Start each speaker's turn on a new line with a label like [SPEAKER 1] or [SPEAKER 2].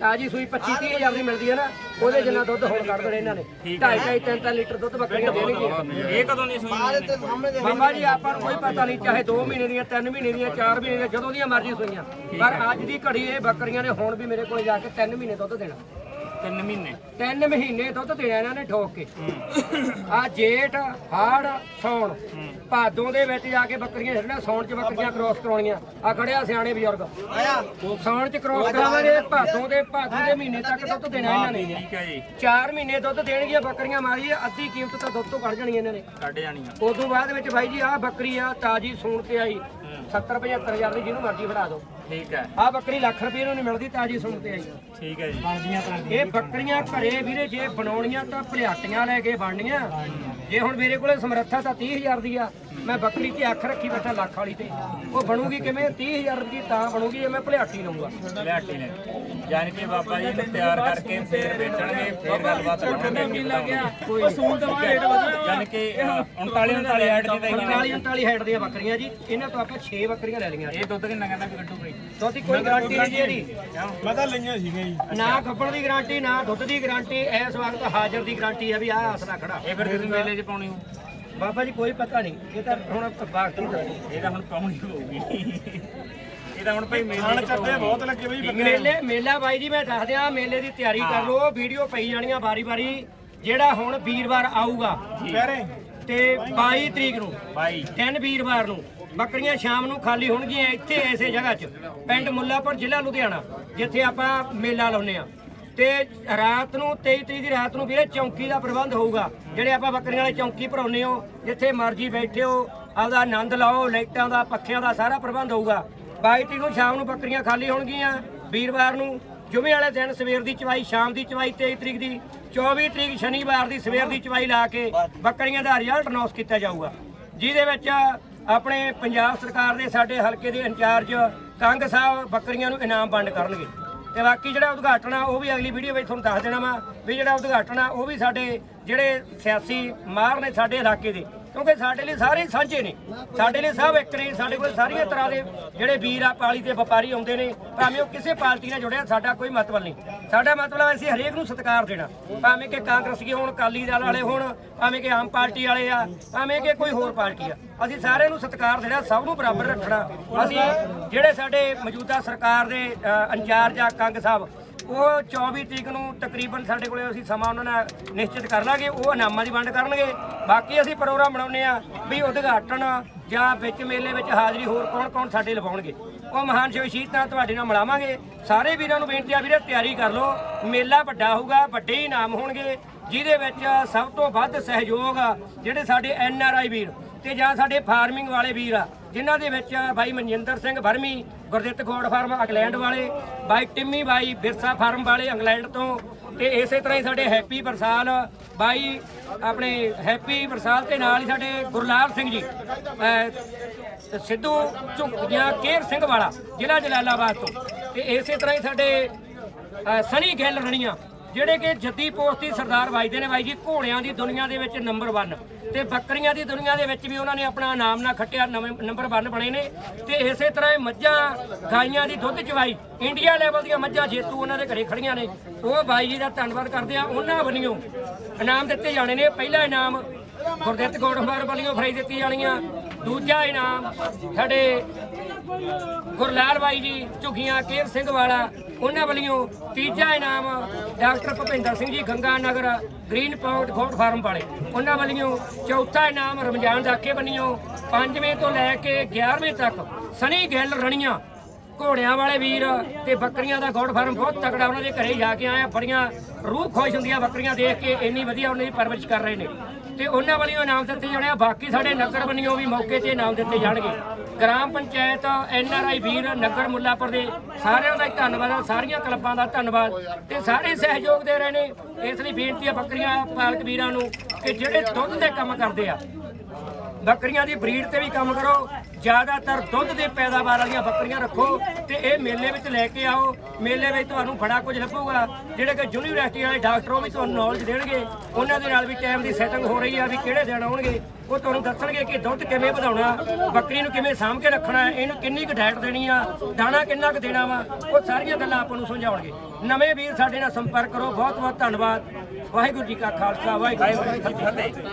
[SPEAKER 1] ਤਾਜੀ ਸੂਈ 25 30 ਹਜ਼ਾਰ ਦੀ ਮਿਲਦੀ ਹੈ ਨਾ ਉਹਦੇ ਜਿੰਨਾ ਦੁੱਧ ਹੁਣ ਕੱਢ ਦੇਣੇ ਇਹਨਾਂ ਨੇ। 2.5 2.5 3 3 ਲੀਟਰ ਦੁੱਧ ਬੱਕਰੀਆਂ ਦੇਣਗੀਆਂ
[SPEAKER 2] ਇਹ ਕਦੋਂ ਨਹੀਂ ਸੂਈ
[SPEAKER 1] ਬਾਬਾ ਜੀ ਆਪਾਂ ਨੂੰ ਕੋਈ ਪਤਾ ਨਹੀਂ ਚਾਹੇ 2 ਮਹੀਨੇ ਦੀਆਂ 3 ਮਹੀਨੇ ਦੀਆਂ 4 ਮਹੀਨੇ ਦੀਆਂ ਜਦੋਂ ਦੀਆਂ ਮਰਜ਼ੀ ਸੂਈਆਂ। ਪਰ ਅੱਜ ਦੀ ਘੜੀ ਇਹ ਬੱਕਰੀਆਂ ਨੇ ਹੁਣ ਵੀ ਮੇਰੇ ਕੋਲੇ ਜਾ ਕੇ 3 ਮਹੀਨੇ ਦੁੱਧ ਦੇਣਾ।
[SPEAKER 2] 3 ਮਹੀਨੇ।
[SPEAKER 1] 3 ਮਹੀਨੇ ਦੁੱਧ ਦੇਣਾ ਇਹਨਾਂ ਨੇ ਠੋਕ ਕੇ। ਆ ਜੇਠ ਹਾੜ ਸੌਣ। ਭਾਦੋਂ ਦੇ ਵਿੱਚ ਜਾ ਕੇ ਬੱਕਰੀਆਂ ਛੱਡਣਾ ਸੌਣ ਚ ਬੱਕਰੀਆਂ ਕ੍ਰੋਸ ਕਰਾਉਣੀਆਂ। ਆ ਖੜਿਆ ਸਿਆਣੇ ਬਜ਼ੁਰਗ। ਸੌਣ ਚ ਕ੍ਰੋਸ ਕਰਾਵਾਂਗੇ ਭਾਦੋਂ ਦੇ ਭਾਦੋਂ ਦੇ ਮਹੀਨੇ ਤੱਕ ਦੁੱਧ ਦੇਣਾ ਇਹਨਾਂ ਨੇ।
[SPEAKER 2] ਠੀਕ ਹੈ ਜੀ।
[SPEAKER 1] 4 ਮਹੀਨੇ ਦੁੱਧ ਦੇਣਗੀਆਂ ਬੱਕਰੀਆਂ ਮਾਰੀ ਅੱਧੀ ਕੀਮਤ ਤਾਂ ਦੁੱਧ ਤੋਂ ਕੱਢ ਜਾਣੀ ਇਹਨਾਂ ਨੇ।
[SPEAKER 2] ਕੱਢ ਜਾਣੀਆਂ।
[SPEAKER 1] ਉਦੋਂ ਬਾਅਦ ਵਿੱਚ ਬਾਈ ਜੀ ਆਹ ਬੱਕਰੀ ਆ ਤਾਜੀ ਸੂਣ ਤੇ ਆਈ। 70 75 ਹਜ਼ਾਰ ਦੀ ਜਿਹਨੂੰ ਮਰਜ਼ੀ ਫੜਾ ਦਿਓ।
[SPEAKER 2] ਠੀਕ ਹੈ।
[SPEAKER 1] ਆਹ ਬੱਕਰੀ ਲੱਖ ਰੁਪਏ ਨੂੰ ਨਹੀਂ ਮਿਲਦੀ ਤਾਜੀ ਸੂਣ ਤੇ ਆਈ
[SPEAKER 2] ਠੀਕ ਹੈ ਜੀ।
[SPEAKER 1] ਇਹ ਬੱਕਰੀਆਂ ਘਰੇ ਵੀਰੇ ਜੇ ਬਣਾਉਣੀਆਂ ਤਾਂ ਭਲਿਆਟੀਆਂ ਲੈ ਕੇ ਬਣਨੀਆਂ ਜੇ ਹੁਣ ਮੇਰੇ ਕੋਲੇ ਸਮਰੱਥਾ ਤਾਂ 30000 ਦੀ ਆ। ਮੈਂ ਬੱਕਰੀ ਤੇ ਅੱਖ ਰੱਖੀ ਬੈਠਾ ਲੱਖ ਵਾਲੀ ਤੇ। ਉਹ ਬਣੂਗੀ ਕਿਵੇਂ? 30000 ਰੁਪਏ ਤਾਂ ਬਣੂਗੀ ਜੇ ਮੈਂ ਭਲਿਆਟੀ ਲਊਂਗਾ।
[SPEAKER 2] ਲਿਆਟੀ ਨੇ ਯਾਨੀ ਕਿ ਬਾਬਾ ਜੀ ਨੂੰ ਤਿਆਰ ਕਰਕੇ ਫੇਰ ਵੇਚਣਗੇ ਫੇਰ ਗੱਲਬਾਤ ਕਰਾਂਗੇ
[SPEAKER 1] ਕੋਈ ਅਸੂਲ ਦਾ ਰੇਟ ਵਧਿਆ
[SPEAKER 2] ਯਾਨੀ ਕਿ ਅ, 39 39 ਐਡ ਦੀ ਤਾਂ
[SPEAKER 1] 39 39 ਹੈਡ ਦੀਆਂ ਬੱਕਰੀਆਂ ਜੀ। ਇਹਨਾਂ ਤੋਂ ਆਪਾਂ 6 ਬੱਕਰੀਆਂ ਲੈ ਲਈਆਂ
[SPEAKER 2] ਇਹ ਦੁੱਧ ਕਿੰਨਾ ਕਹਿੰਦਾ ਵੀ ਕੱਢੂ ਬਈ?
[SPEAKER 1] ਦੋਤੀ ਕੋਈ ਗਾਰੰਟੀ ਨਹੀਂ ਜੀ ਇਹਦੀ।
[SPEAKER 3] ਮੈਂ ਤਾਂ ਲਈਆਂ ਸੀਗੀਆਂ ਜੀ।
[SPEAKER 1] ਨਾ ਗੱਬਣ ਦੀ ਗਾਰੰਟੀ ਨਾ ਦੁੱਧ ਦੀ ਗਾਰੰਟੀ ਇਸ ਵਕਤ ਹਾਜ਼ਰ ਦੀ ਗਾਰੰਟੀ ਹੈ ਵੀ ਆਹ ਅਸਲਾ ਖੜਾ।
[SPEAKER 2] ਇਹ ਫਿਰ ਤੁਸੀਂ ਮੇਲੇ 'ਚ ਪਾਉਣੀ ਹੋ
[SPEAKER 1] ਬਾਬਾ ਜੀ ਕੋਈ ਪਤਾ ਨਹੀਂ। ਇਹ ਤਾਂ ਹੁਣ ਬਾਕੀ ਦੱਸੋ?
[SPEAKER 2] ਇਹ ਤਾਂ ਹੁਣ ਪਾਉਣੀ ਹੋਊਗੀ। ਇਹ ਤਾਂ ਹੁਣ ਭਾਈ ਮੇਲੇ
[SPEAKER 3] ਖਾਣ ਚੱਟੇ ਬਹੁਤ ਲੱਗੇ ਬਈ
[SPEAKER 1] ਮੇਲੇ ਮੇਲਾ ਬਾਈ ਜੀ ਮੈਂ ਦੱਸ ਦਿਆਂ ਮੇਲੇ ਦੀ ਤਿਆਰੀ ਕਰ ਲਓ। ਵੀਡੀਓ ਪਈ ਜਾਣੀਆਂ ਵਾਰੀ-ਵਾਰੀ ਜਿਹੜਾ ਹੁਣ ਵੀਰਵਾਰ ਆਊਗਾ
[SPEAKER 3] ਪੈਰੇ
[SPEAKER 1] ਤੇ 22 ਤਰੀਕ ਨੂੰ।
[SPEAKER 2] ਭਾਈ
[SPEAKER 1] ਤਿੰਨ ਵੀਰਵਾਰ ਨੂੰ। ਬੱਕਰੀਆਂ ਸ਼ਾਮ ਨੂੰ ਖਾਲੀ ਹੋਣਗੀਆਂ ਇੱਥੇ ਐਸੇ ਜਗ੍ਹਾ 'ਚ। ਪਿੰਡ ਮੁੱਲਾਪੁਰ ਜ਼ਿਲ੍ਹਾ ਲੁਧਿਆਣਾ ਜਿੱਥੇ ਆਪਾਂ ਮੇਲਾ ਲਾਉਨੇ ਆ। ਤੇ ਰਾਤ ਨੂੰ 23 ਤਰੀਕ ਦੀ ਰਾਤ ਨੂੰ ਵੀਰੇ ਚੌਂਕੀ ਦਾ ਪ੍ਰਬੰਧ ਹੋਊਗਾ। ਜਿਹੜੇ ਆਪਾਂ ਬੱਕਰੀਆਂ ਵਾਲੇ ਚੌਂਕੀ ਭਰਾਉਨੇ ਹੋ, ਜਿੱਥੇ ਮਰਜ਼ੀ ਬੈਠੇ ਹੋ, ਆਪਦਾ ਆਨੰਦ ਲਾਓ, ਲਾਈਟਾਂ ਦਾ, ਪੱਖਿਆਂ ਦਾ ਸਾਰਾ ਪ੍ਰਬੰਧ ਹੋਊਗਾ। 22 ਤਰੀਕ ਨੂੰ ਸ਼ਾਮ ਨੂੰ ਬੱਕਰੀਆਂ ਖਾਲੀ ਹੋਣਗੀਆਂ ਵੀਰਵਾਰ ਨੂੰ। ਜੁਮੇ ਵਾਲੇ ਦਿਨ ਸਵੇਰ ਦੀ ਚਵਾਈ, ਸ਼ਾਮ ਦੀ ਚਵਾਈ 23 ਤਰੀਕ ਦੀ 24 ਤਰੀਕ ਸ਼ਨੀਵਾਰ ਦੀ ਸਵੇਰ ਦੀ ਚਵਾਈ ਲਾ ਕੇ ਬੱਕਰੀਆਂ ਦਾ ਰਿਜ਼ਲਟ ਅਨਾਉਂਸ ਕੀਤਾ ਜਾਊਗਾ। ਜਿਹਦੇ ਵਿੱਚ ਆਪਣੇ ਪੰਜਾਬ ਸਰਕਾਰ ਦੇ ਸਾਡੇ ਹਲਕੇ ਦੇ ਇੰਚਾਰਜ ਕੰਗ ਸਾਹਿਬ ਬੱਕਰੀਆਂ ਨੂੰ ਇਨਾਮ ਵੰਡ ਕਰਨਗੇ। ਤੇ ਬਾਕੀ ਜਿਹੜਾ ਉਦਘਾਟਨ ਆ, ਉਹ ਵੀ ਅਗਲੀ ਵੀਡੀਓ ਵਿੱਚ ਤੁਹਾਨੂੰ ਦੱਸ ਦੇਣਾ ਵਾ ਵੀ ਜਿਹੜਾ ਉਦਘਾਟਨ ਆ, ਉਹ ਵੀ ਸਾਡੇ ਜਿਹੜੇ ਸਿਆਸੀ ਮਾਹਰ ਨੇ ਸਾਡੇ ਇਲਾਕੇ ਦੇ ਕਿਉਂਕਿ ਸਾਡੇ ਲਈ ਸਾਰੇ ਸਾਂਝੇ ਨੇ। ਸਾਡੇ ਲਈ ਸਭ ਇੱਕ ਨੇ, ਸਾਡੇ ਕੋਲ ਸਾਰੀਆਂ ਤਰ੍ਹਾਂ ਦੇ ਜਿਹੜੇ ਵੀਰ ਆ, ਪਾਲੀ ਤੇ ਵਪਾਰੀ ਆਉਂਦੇ ਨੇ। ਭਾਵੇਂ ਉਹ ਕਿਸੇ ਪਾਰਟੀ ਨਾਲ ਜੁੜਿਆ, ਸਾਡਾ ਕੋਈ ਮਤਲਬ ਨਹੀਂ। ਸਾਡਾ ਮਤਲਬ ਅਸੀਂ ਹਰੇਕ ਨੂੰ ਸਤਿਕਾਰ ਦੇਣਾ। ਭਾਵੇਂ ਕਿ ਕਾਂਗਰਸੀ ਹੋਣ, ਅਕਾਲੀ ਦਲ ਵਾਲੇ ਹੋਣ, ਭਾਵੇਂ ਕਿ ਆਮ ਪਾਰਟੀ ਵਾਲੇ ਆ, ਭਾਵੇਂ ਕਿ ਕੋਈ ਹੋਰ ਪਾਰਟੀ ਆ। ਅਸੀਂ ਸਾਰਿਆਂ ਨੂੰ ਸਤਿਕਾਰ ਦੇਣਾ, ਸਭ ਨੂੰ ਬਰਾਬਰ ਰੱਖਣਾ। ਅਸੀਂ ਜਿਹੜੇ ਸਾਡੇ ਮੌਜੂਦਾ ਸਰਕਾਰ ਦੇ ਇੰਚਾਰਜ ਆ, ਕੰਗ ਸਾਹਿਬ ਉਹ 24 ਤਰੀਕ ਨੂੰ ਤਕਰੀਬਨ ਸਾਡੇ ਕੋਲੇ ਅਸੀਂ ਸਮਾਂ ਉਹਨਾਂ ਨਾਲ ਨਿਸ਼ਚਿਤ ਕਰ ਲਾਂਗੇ, ਉਹ ਇਨਾਮਾਂ ਦੀ ਵੰਡ ਕਰਨਗੇ। ਬਾਕੀ ਅਸੀਂ ਪ੍ਰੋਗਰਾਮ ਬਣਾਉਨੇ ਆ ਵੀ ਉਦਘਾਟਨ ਜਾਂ ਵਿੱਚ ਮੇਲੇ ਵਿੱਚ ਹਾਜ਼ਰੀ ਹੋਰ ਕੌਣ ਕੌਣ ਸਾਡੇ ਲਵਾਉਣਗੇ ਉਹ ਮਹਾਨ ਸ਼ਿਵ ਸ਼ਹੀਦ ਨਾਲ ਤੁਹਾਡੇ ਨਾਲ ਮਿਲਾਵਾਂਗੇ। ਸਾਰੇ ਵੀਰਾਂ ਨੂੰ ਬੇਨਤੀ ਆ, ਵੀਰੇ, ਤਿਆਰੀ ਕਰ ਲਓ। ਮੇਲਾ ਵੱਡਾ ਹੋਊਗਾ, ਵੱਡੇ ਇਨਾਮ ਹੋਣਗੇ, ਜਿਹਦੇ ਵਿੱਚ ਸਭ ਤੋਂ ਵੱਧ ਸਹਿਯੋਗ ਜਿਹੜੇ ਸਾਡੇ ਐਨ ਆਰ ਆਈ ਵੀਰ ਤੇ ਜਾਂ ਸਾਡੇ ਫਾਰਮਿੰਗ ਵਾਲੇ ਵੀਰ ਆ, ਜਿਨ੍ਹਾਂ ਦੇ ਵਿੱਚ ਬਾਈ Manjinder Singh vermi, Gurdit God farm England ਵਾਲੇ, ਬਾਈ ਟਿੰਮੀ, ਬਾਈ ਬਿਰਸਾ ਫਾਰਮ ਵਾਲੇ ਇੰਗਲੈਂਡ ਤੋਂ, ਤੇ ਇਸੇ ਤਰ੍ਹਾਂ ਹੀ ਸਾਡੇ ਹੈਪੀ ਬਰਸਾਲ, ਬਾਈ ਆਪਣੇ ਹੈਪੀ ਬਰਸਾਲ ਤੇ ਨਾਲ ਹੀ ਸਾਡੇ ਗੁਰਲਾਲ ਸਿੰਘ ਜੀ, ਅਹ, ਸਿੱਧੂ ਝੁੱਗੀਆਂ ਕੇਰ ਸਿੰਘ ਵਾਲਾ, ਜ਼ਿਲ੍ਹਾ ਜਲਾਲਾਬਾਦ ਤੋਂ, ਤੇ ਇਸੇ ਤਰ੍ਹਾਂ ਹੀ ਸਾਡੇ, ਅਹ, ਸਨੀ ਗਿੱਲ ਰਣੀਆਂ ਜਿਹੜੇ ਕਿ ਜੱਦੀ ਪੋਸਟ ਦੀ ਸਰਦਾਰ ਵਾਜਦੇ ਨੇ ਬਾਈ ਜੀ, ਘੋੜਿਆਂ ਦੀ ਦੁਨੀਆ ਦੇ ਵਿੱਚ ਨੰਬਰ 1 ਤੇ ਬੱਕਰੀਆਂ ਦੀ ਦੁਨੀਆ ਦੇ ਵਿੱਚ ਵੀ ਉਹਨਾਂ ਨੇ ਆਪਣਾ ਨਾਮ ਨਾ ਖੱਟਿਆ, ਨਵੇਂ ਨੰਬਰ 1 ਬਣੇ ਨੇ ਤੇ ਇਸੇ ਤਰ੍ਹਾਂ ਹੀ ਮੱਝਾਂ, ਗਾਈਆਂ ਦੀ ਦੁੱਧ ਚਵਾਈ ਇੰਡੀਆ ਲੈਵਲ ਦੀਆਂ ਮੱਝਾਂ ਜੇਤੂ ਉਹਨਾਂ ਦੇ ਘਰੇ ਖੜੀਆਂ ਨੇ। ਉਹ ਬਾਈ ਜੀ ਦਾ ਧੰਨਵਾਦ ਕਰਦੇ ਆ ਉਹਨਾਂ ਵੱਲੋਂ ਇਨਾਮ ਦਿੱਤੇ ਜਾਣੇ ਨੇ। ਪਹਿਲਾ ਇਨਾਮ ਗੁਰਦਿੱਤ ਗੋਡਫਾਰ ਵੱਲੋਂ ਫਰਾਈ ਦਿੱਤੀ ਜਾਣੀਆਂ। ਦੂਜਾ ਇਨਾਮ ਸਾਡੇ ਗੁਰਲਾਲ ਬਾਈ ਜੀ, ਝੁੱਗੀਆਂ, ਕੇਰ ਸਿੰਘ ਵਾਲਾ ਉਹਨਾਂ ਵੱਲੋਂ ਤੀਜਾ ਇਨਾਮ doctor Bhupinder Singh ji Ganga Nagar green pound goat farm ਵਾਲੇ। ਉਹਨਾਂ ਵੱਲੋਂ ਚੌਥਾ ਇਨਾਮ ਰਮਜ਼ਾਨ ਦਾਕੇ ਵੱਲੋਂ ਪੰਜਵੇਂ ਤੋਂ ਲੈ ਕੇ 11ਵੇਂ ਤੱਕ ਸਨੀ ਗਿੱਲ ਰਣੀਆਂ ਘੋੜਿਆਂ ਵਾਲੇ ਵੀਰ ਤੇ ਬੱਕਰੀਆਂ ਦਾ ਗੋਡ ਫਾਰਮ ਬਹੁਤ ਤਕੜਾ, ਉਹਨਾਂ ਦੇ ਘਰੇ ਜਾ ਕੇ ਆਇਆ ਬੜੀਆਂ ਰੂਹ ਖੁਸ਼ ਹੁੰਦੀਆਂ ਬੱਕਰੀਆਂ ਦੇਖ ਕੇ, ਇੰਨੀ ਵਧੀਆ ਉਹਨਾਂ ਦੀ ਪਰਵਰਿਸ਼ ਕਰ ਰਹੇ ਨੇ। ਤੇ ਉਹਨਾਂ ਵੱਲੋਂ ਇਨਾਮ ਦਿੱਤੇ ਜਾਣੇ ਆ, ਬਾਕੀ ਸਾਡੇ ਨਗਰ ਵੱਲੋਂ ਵੀ ਮੌਕੇ ਤੇ ਇਨਾਮ ਦਿੱਤੇ ਜਾਣਗੇ। Gram Panchayat, N R I ਵੀਰ, ਨਗਰ ਮੁੱਲਾਪੁਰ ਦੇ ਸਾਰਿਆਂ ਦਾ ਹੀ ਧੰਨਵਾਦ ਆ ਸਾਰੀਆਂ ਕਲੱਬਾਂ ਦਾ ਧੰਨਵਾਦ ਤੇ ਸਾਰੇ ਸਹਿਯੋਗ ਦੇ ਰਹੇ ਨੇ। ਇਸ ਲਈ ਬੇਨਤੀ ਆ ਬੱਕਰੀਆਂ ਪਾਲਕ ਵੀਰਾਂ ਨੂੰ ਕਿ ਜਿਹੜੇ ਦੁੱਧ ਦੇ ਕੰਮ ਕਰਦੇ ਆ ਬੱਕਰੀਆਂ ਦੀ ਬਰੀਡ ਤੇ ਵੀ ਕੰਮ ਕਰੋ। ਜ਼ਿਆਦਾਤਰ ਦੁੱਧ ਦੇ ਪੈਦਾਵਾਰ ਵਾਲੀਆਂ ਬੱਕਰੀਆਂ ਰੱਖੋ ਤੇ ਇਹ ਮੇਲੇ ਵਿੱਚ ਲੈ ਕੇ ਆਓ। ਮੇਲੇ ਵਿੱਚ ਤੁਹਾਨੂੰ ਬੜਾ ਕੁਝ ਲੱਭੂਗਾ। ਜਿਹੜੇ ਕਿ ਯੂਨੀਵਰਸਿਟੀ ਵਾਲੇ ਡਾਕਟਰ ਉਹ ਵੀ ਤੁਹਾਨੂੰ ਨੌਲੇਜ ਦੇਣਗੇ। ਉਹਨਾਂ ਦੇ ਨਾਲ ਵੀ ਟਾਈਮ ਦੀ ਸੈਟਿੰਗ ਹੋ ਰਹੀ ਆ ਵੀ ਕਿਹੜੇ ਦਿਨ ਆਉਣਗੇ। ਉਹ ਤੁਹਾਨੂੰ ਦੱਸਣਗੇ ਕਿ ਦੁੱਧ ਕਿਵੇਂ ਵਧਾਉਣਾ, ਬੱਕਰੀ ਨੂੰ ਕਿਵੇਂ ਸਾਂਭ ਕੇ ਰੱਖਣਾ ਹੈ ਇਹਨੂੰ ਕਿੰਨੀ ਕੁ ਡਾਈਟ ਦੇਣੀ ਆ, ਦਾਣਾ ਕਿੰਨਾ ਕੁ ਦੇਣਾ ਵਾ, ਉਹ ਸਾਰੀਆਂ ਗੱਲਾਂ ਆਪਾਂ ਨੂੰ ਸਮਝਾਉਣਗੇ। ਨਵੇਂ ਵੀਰ ਸਾਡੇ ਨਾਲ ਸੰਪਰਕ ਕਰੋ। ਬਹੁਤ ਬਹੁਤ ਧੰਨਵਾਦ। ਵਾਹਿਗੁਰੂ ਜੀ ਕਾ ਖਾਲਸਾ, ਵਾਹਿਗੁਰੂ ਜੀ ਕੀ ਫਤਿਹ।